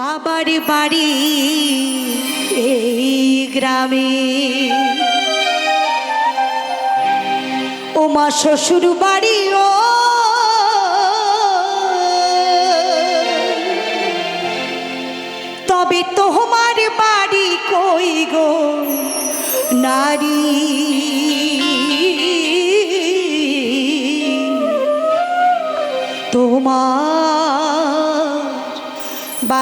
বাবার বাড়ি এই গ্রামে। ও মা শ্বশুর বাড়ি ও। তবে তোমার বাড়ি কই গো নারী? তোমার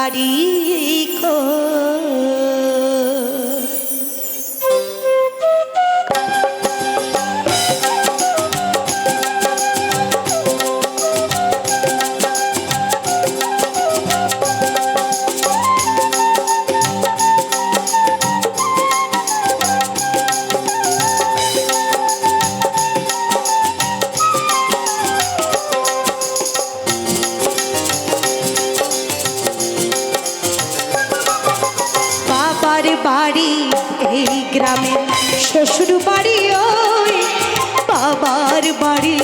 বাড়ি গ্রামে শ্বশুর বাড়ি ওই বাবার বাড়ি।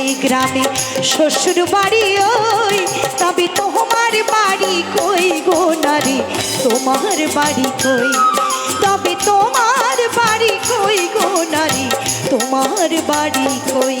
এই গ্রামে শ্বশুর বাড়ি ওই। তবে তোমার বাড়ি কই গো নারী? তোমার বাড়ি কই? তবে তোমার বাড়ি কই গো নারী? তোমার বাড়ি কই?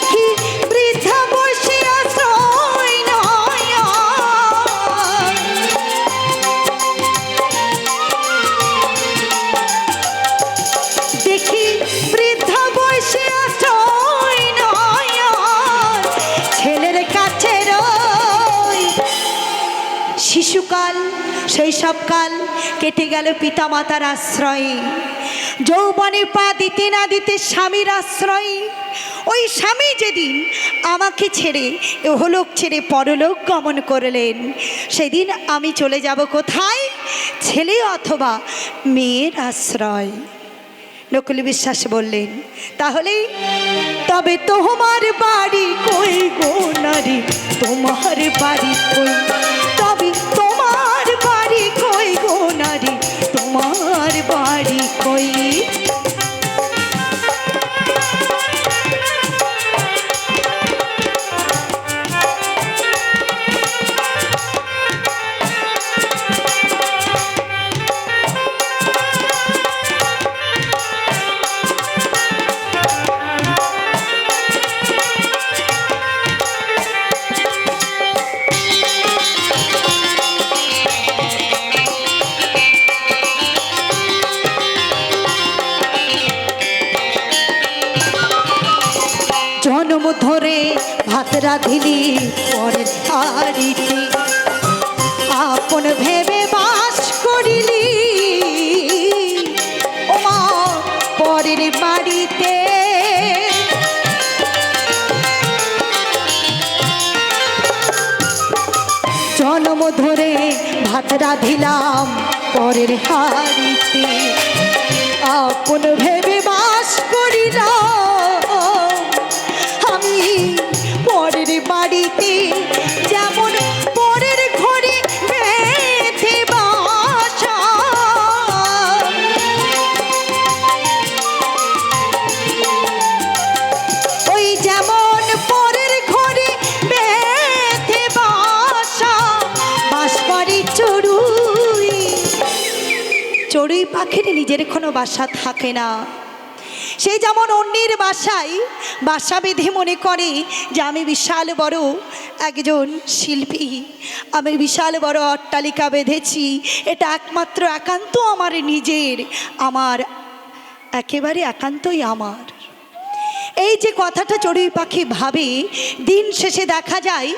শিশুকাল শৈশবকাল কেটে গেল পিতামাতার আশ্রয়ে। যৌবনে পা দিতে না দিতে স্বামীর আশ্রয়ে। ওই স্বামী যেদিন আমাকে ছেড়ে ওহলোক ছেড়ে, পরলোক গমন করলেন, সেদিন আমি চলে যাব কোথায়? ছেলে অথবা মেয়ের আশ্রয়। নকুল বিশ্বাস বললেন, তাহলে তবে তোমার বাড়ি কই গো নারী? তোমার বাড়ি কই? তোমার বাড়ি কই? রাধিলি পরের হাড়িতে আপন ভেবে বাস করিলি। ওমা পরের বাড়িতে জন্ম ধরে ভাত রাধিলাম পরের হাড়িতে। আপন ভেবে বাস করিলাম। চড়ুই নিজের কোনো বাসা থাকে না। সে যেমন অন্যের বাসায় বাসা বেঁধে মনে করে যে আমি বিশাল বড় একজন শিল্পী, আমি বিশাল বড় অট্টালিকা বেঁধেছি, এটা একমাত্র একান্ত আমার নিজের, আমার একেবারে একান্তই আমার। এই যে কথাটা চড়ুই পাখি ভাবে, দিন শেষে দেখা যায়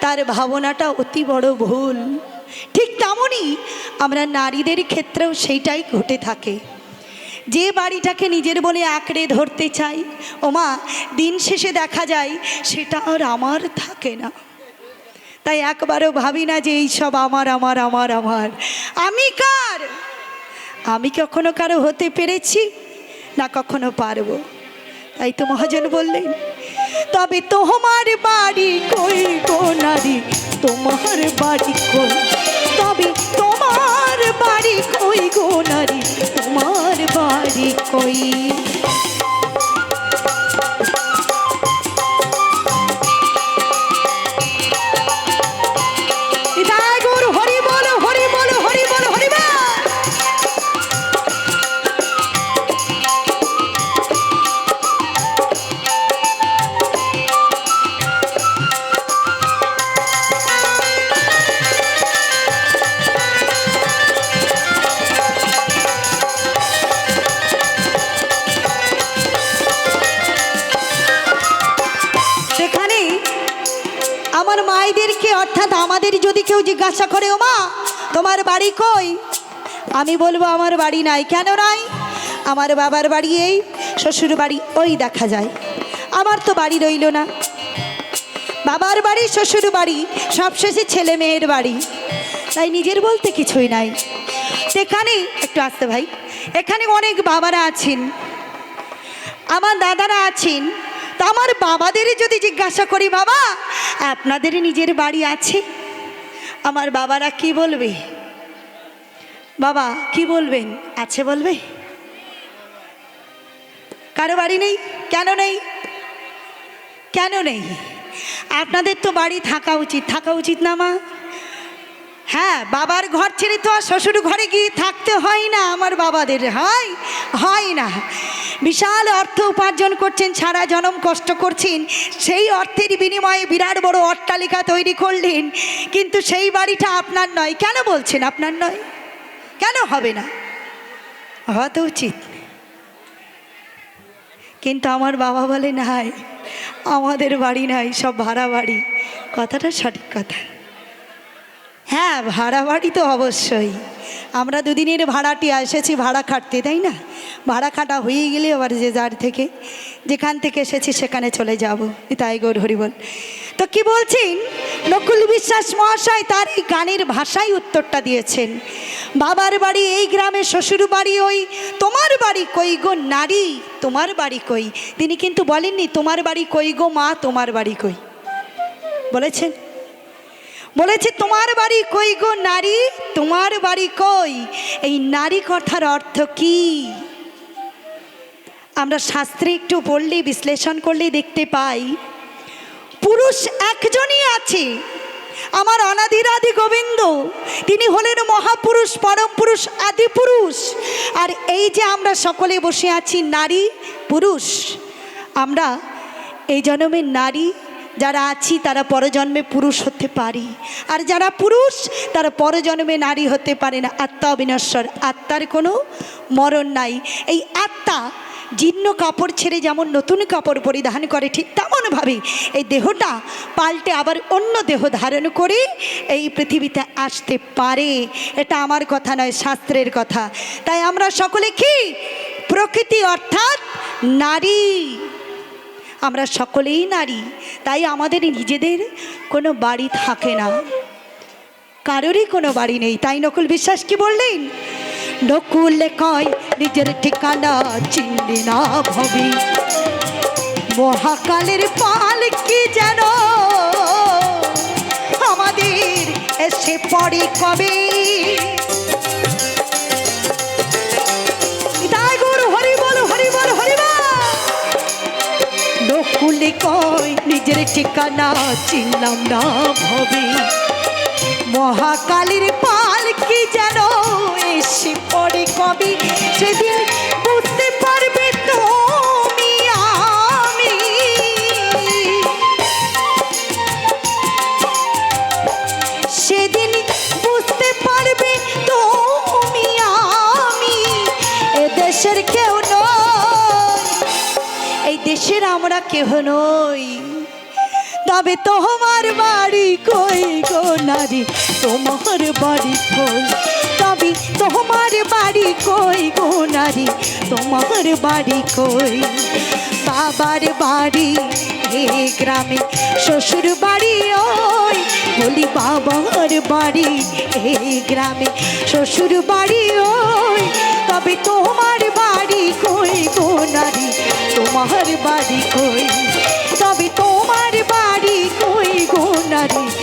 তার ভাবনাটা অতি বড় ভুল। ঠিক তেমনই আমরা নারীদের ক্ষেত্রেও সেইটাই ঘটে থাকে। যে বাড়িটাকে নিজের বলে আঁকড়ে ধরতে চাই, ওমা, দিন শেষে দেখা যায় সেটা আর আমার থাকে না। তাই একবারও ভাবি না যে এইসব আমার আমার আমার আমার। আমি কার? আমি কখনো কারও হতে পেরেছি না কখনো পারব। তাই তো মহাজন বললেন, তবে তোমার বাড়ি কই গো নারী? তোমার বাড়ি কই? তবে বাড়ি কই গো নারী? তোমার বাড়ি কই? আমার মায়েদেরকে, অর্থাৎ আমাদের যদি কেউ জিজ্ঞাসা করে ও মা তোমার বাড়ি কই? আমি বলব, আমার বাড়ি নাই। কেন নাই? আমার বাবার বাড়ি এই, শ্বশুর বাড়ি ওই দেখা যায়। আমার তো বাড়ি রইল না। বাবার বাড়ি, শ্বশুর বাড়ি, সবশেষে ছেলে মেয়ের বাড়ি। তাই নিজের বলতে কিছুই নাই। সেখানে একটু আসতে ভাই, এখানে অনেক বাবারা আছেন। আমার দাদারা আছেন। তা আমার বাবাদের যদি জিজ্ঞাসা করি, বাবা, আপনাদের নিজের বাড়ি আছে? আমার বাবারা কি বলবে? বাবা, কি বলবেন? আছে বলবে? কারও বাড়ি নেই? কেন নেই? কেন নেই? আপনাদের তো বাড়ি থাকা উচিত। থাকা উচিত না, মা। হ্যাঁ বাবার ঘর ছেড়ে তো আর শ্বশুর ঘরে গিয়ে থাকতে হয় না, আমার বাবাদের। হয় হয় না। বিশাল অর্থ উপার্জন করছেন, সারা জনম কষ্ট করছেন। সেই অর্থের বিনিময়ে বিরাট বড় অট্টালিকা তৈরি করলেন। কিন্তু সেই বাড়িটা আপনার নয়। কেন বলছেন আপনার নয়? কেন হবে না? হওয়া তো উচিত। কিন্তু আমার বাবা বলে, নাই, আমাদের বাড়ি নাই, সব ভাড়া বাড়ি। কথাটা সঠিক কথা। হ্যাঁ ভাড়া বাড়ি তো অবশ্যই। আমরা দুদিনের ভাড়াটি এসেছি ভাড়া খাটতে, তাই না? ভাড়া খাটা হয়ে গেলে আবার যে যার থেকে, যেখান থেকে এসেছি সেখানে চলে যাব। তাই গৌর হরিবল তো কি বলছেন? নকুল বিশ্বাস মহাশয় তার এই গানের ভাষায় উত্তরটা দিয়েছেন। বাবার বাড়ি এই গ্রামে, শ্বশুর বাড়ি ওই, তোমার বাড়ি কই গো নারী? তোমার বাড়ি কই? তিনি কিন্তু বলেননি, তোমার বাড়ি কই গো মা, তোমার বাড়ি কই? বলেছেন? বলেছে, তোমার বাড়ি কই গো নারী? তোমার বাড়ি কই? এই নারী কথার অর্থ কি? আমরা শাস্ত্রে একটু পড়লে বিশ্লেষণ করলে দেখতে পাই, পুরুষ একজনই আছে, আমার অনাদিরাদি গোবিন্দ। তিনি হলেন মহাপুরুষ, পরম পুরুষ, আদি পুরুষ। আর এই যে আমরা সকলে বসে আছি, নারী, পুরুষ, আমরা এই জন্মের নারী যারা আছি, তারা পরজন্মে পুরুষ হতে পারি। আর যারা পুরুষ, তারা পরজন্মে নারী হতে পারে না। আত্মা অবিনশ্বর। আত্মার কোনো মরণ নাই। এই আত্মা জীর্ণ কাপড় ছেড়ে যেমন নতুন কাপড় পরিধান করে, ঠিক তেমনভাবে এই দেহটা পাল্টে আবার অন্য দেহ ধারণ করে এই পৃথিবীতে আসতে পারে। এটা আমার কথা নয়, শাস্ত্রের কথা। তাই আমরা সকলে কি? প্রকৃতি অর্থাৎ নারী। আমরা সকলেই নারী, তাই আমাদের নিজেদের কোনো বাড়ি থাকে না। কারোরই কোনো বাড়ি নেই। তাই নকুল বিশ্বাস কি বললেন? নকুল কয়, নিজের ঠিকানা চিনলি না ভবি। মহাকালের পাল কি যেন আমাদের এসে পড়ে কবে? নকুলে কয় নিজের ঠিকানা চিনলাম না ভবে। মহাকালীর পাল কি যেন এসে পড়ে কবি? সেদিন আমরা কেহ নই। তবে তোমার বাড়ি কই গো নারী? তোমার বাড়ি কই? তবে তোমার বাড়ি কই গো নারী? তোমার বাড়ি কই? বাবার বাড়ি হে গ্রামে, শ্বশুর বাড়ি ওই। বলি বাবার বাড়ি হে গ্রামে, শ্বশুর বাড়ি ওই। তবে তোমার বাড়ি কই গো নারী? তোমার বাড়ি কই? তবে তোমার বাড়ি কই গো নারী?